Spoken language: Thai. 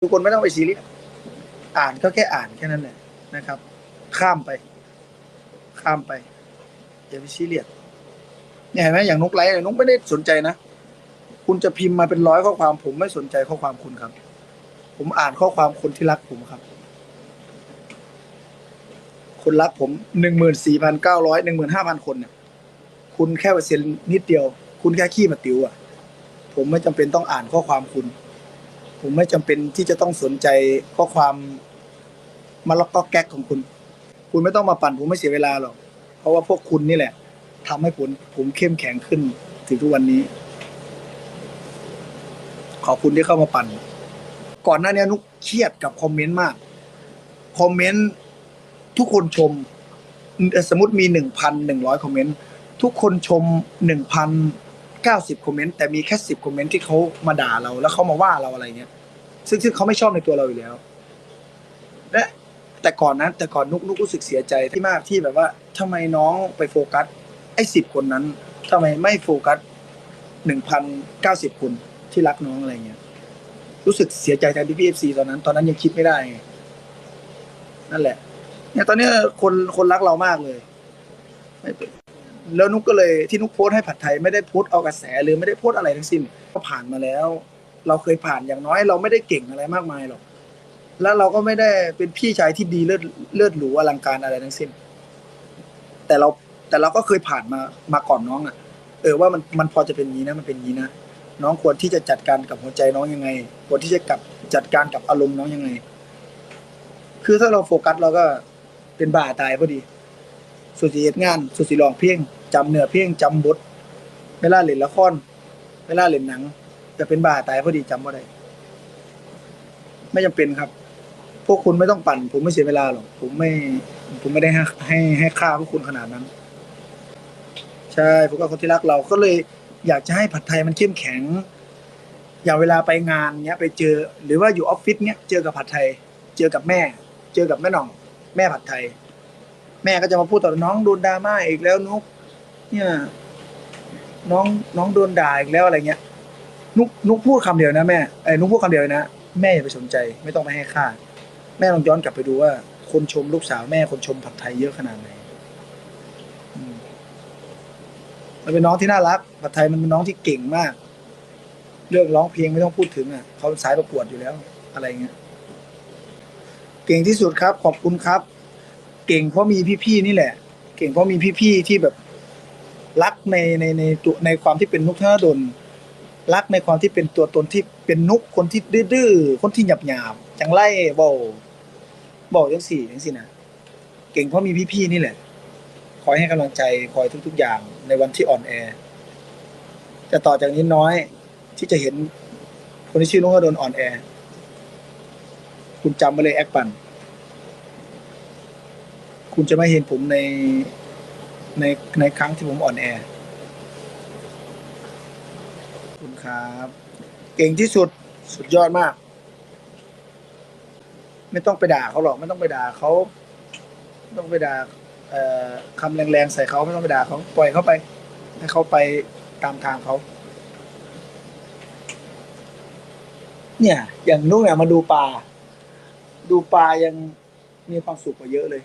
ทุกคนไม่ต้องไปซีเรียสอ่านก็แค่อ่านแค่นั้นแหละนะครับ ข้ามไป ข้ามไปอย่าไปซีเรียสเนี่ยเห็นไหมอย่างนุกไลท์นุกไม่ได้สนใจนะคุณจะพิมพ์มาเป็นร้อยข้อความ ผมไม่สนใจข้อความคุณครับ ผมอ่านข้อความคนที่รักผมครับ คนรักผมหนึ่งหมื่นสี่พันเก้าร้อยหนึ่งหมื่นห้าพันคนเนี่ยคุณแค่เปอร์เซ็นต์นิดเดียว คุณแค่ขี้มาติวอะ ผมไม่จำเป็นต้องอ่านข้อความคุณ ผมไม่จำเป็นที่จะต้องสนใจข้อความมาล็อกก็แก๊กของคุณ คุณไม่ต้องมาปั่นผมไม่เสียเวลาหรอก เพราะว่าพวกคุณนี่แหละทำให้ผมผมเข้มแข็งขึ้นถึงทุกวันนี้ ขอบคุณที่เข้ามาปั่น ก่อนหน้านี้นุกเครียดกับคอมเมนต์มาก คอมเมนต์ทุกคนชม สมมติมีหนึ่งพันหนึ่งร้อยคอมเมนต์ทุกคนชมหนึ่งพัน เก้าสิบคอมเมนต์แต่มีแค่สิบคอมเมนต์ที่เขามาด่าเรา แล้วเขามาว่าเราอะไรเงี้ยซึ่งซึ่งเขาไม่ชอบในตัวเราอยู่แล้ว และแต่ก่อนนั้น แต่ก่อนนุกนุกรู้สึกเสียใจที่มากที่แบบว่าทำไมน้องไปโฟกัสไอ้สิบคนนั้นทำไมไม่โฟกัสหนึ่งพันเก้าสิบคนที่รักน้องอะไรเงี้ย รู้สึกเสียใจแทนพี่พีเอฟซีตอนนั้น ตอนนั้นยังคิดไม่ได้ไงนั่นแหละ เนี่ยตอนนี้คนคนรักเรามากเลยไม่เป็น แล้วนุกก็เลยที่นุกโพสให้ผัดไทยไม่ได้โพสเอากระแสหรือไม่ได้โพสอะไรทั้งสิ้นก็ผ่านมาแล้ว เราเคยผ่านอย่างน้อย เราไม่ได้เก่งอะไรมากมายหรอกแล้วเราก็ไม่ได้เป็นพี่ชายที่ดีเลิศเลิศหรูอลังการอะไรทั้งสิ้น แต่เราแต่เราก็เคยผ่านมามาก่อนน้องอะ เออว่ามันมันพอจะเป็นงนี้นะมันเป็นงนี้นะน้องควรที่จะจัดการกับหัวใจน้องยังไงควรที่จะกับจัดการกับอารมณ์น้องยังไง คือถ้าเราโฟกัสเราก็เป็นบ้าตายพอดี สุดสิเหตุงานสุดสิลองเพลงจำเนื้อเพลงจำบทเวลาเล่นละครเวลาเล่นหนังจะเป็นบ้าตายพอดีจำบ่ได้ไม่จำเป็นครับ พวกคุณไม่ต้องปั่น ผมไม่เสียเวลาหรอก ผมไม่ ผมไม่ได้ให้ให้ให้ค่าพวกคุณขนาดนั้น ใช่ผมก็คนที่รักเราก็เลย อยากจะให้ผัดไทยมันเข้มแข็ง อย่างเวลาไปงานเนี้ย ไปเจอ หรือว่าอยู่ออฟฟิศเนี้ยเจอกับผัดไทย เจอกับแม่ เจอกับแม่น่อง แม่ผัดไทย แม่ก็จะมาพูดต่อน้องโดนดราม่าอีกแล้วนุกเนี่ยน้องน้องโดนด่าอีกแล้วอะไรเงี้ย นุกนุกพูดคำเดียวนะแม่ไอ้นุกพูดคำเดียวเลยนะแม่อย่าไปสนใจ ไม่ต้องไปให้ค่า แม่ลองย้อนกลับไปดูว่า คนชมลูกสาวแม่คนชมผัดไทยเยอะขนาดไหนมมันเป็นน้องที่น่ารักผัดไทยมันเป็นน้องที่เก่งมาก เรื่องร้องเพลงไม่ต้องพูดถึงอะเขาสายประกวดอยู่แล้ว อะไรเงี้ย เก่งที่สุดครับ ขอบคุณครับ เก่งเพราะมีพี่ๆนี่แหละ เก่งเพราะมีพี่ๆที่แบบรักในในในตัวในความที่เป็นนุกธนดลรักในความที่เป็นตัวตนที่เป็นนุกคนที่ดื้อคนที่หยาบหยาบจังไล่เบาเบาจังสี่จังสี่นะเก่งเพราะมีพี่ๆนี่แหละ คอยให้กำลังใจคอยทุก ๆ อย่างในวันที่อ่อนแอจะต่อจากนี้น้อยที่จะเห็นคนที่ชื่อนุกธนดลอ่อนแอ คุณจำไว้เลยแอคปัน คุณจะไม่เห็นผมในในในครั้งที่ผมอ่อนแอคุณครับ เก่งที่สุดสุดยอดมาก ไม่ต้องไปด่าเขาหรอกไม่ต้องไปด่าเขาไม่ต้องไปด่าคำแรงๆใส่เขาไม่ต้องไปด่าเขาปล่อยเขาไป ให้เขาไปตามทางเขาเนี่ย อย่างนุ๊กเนี่ยมาดูปลาดูปลายังมีความสุขกว่าเยอะเลย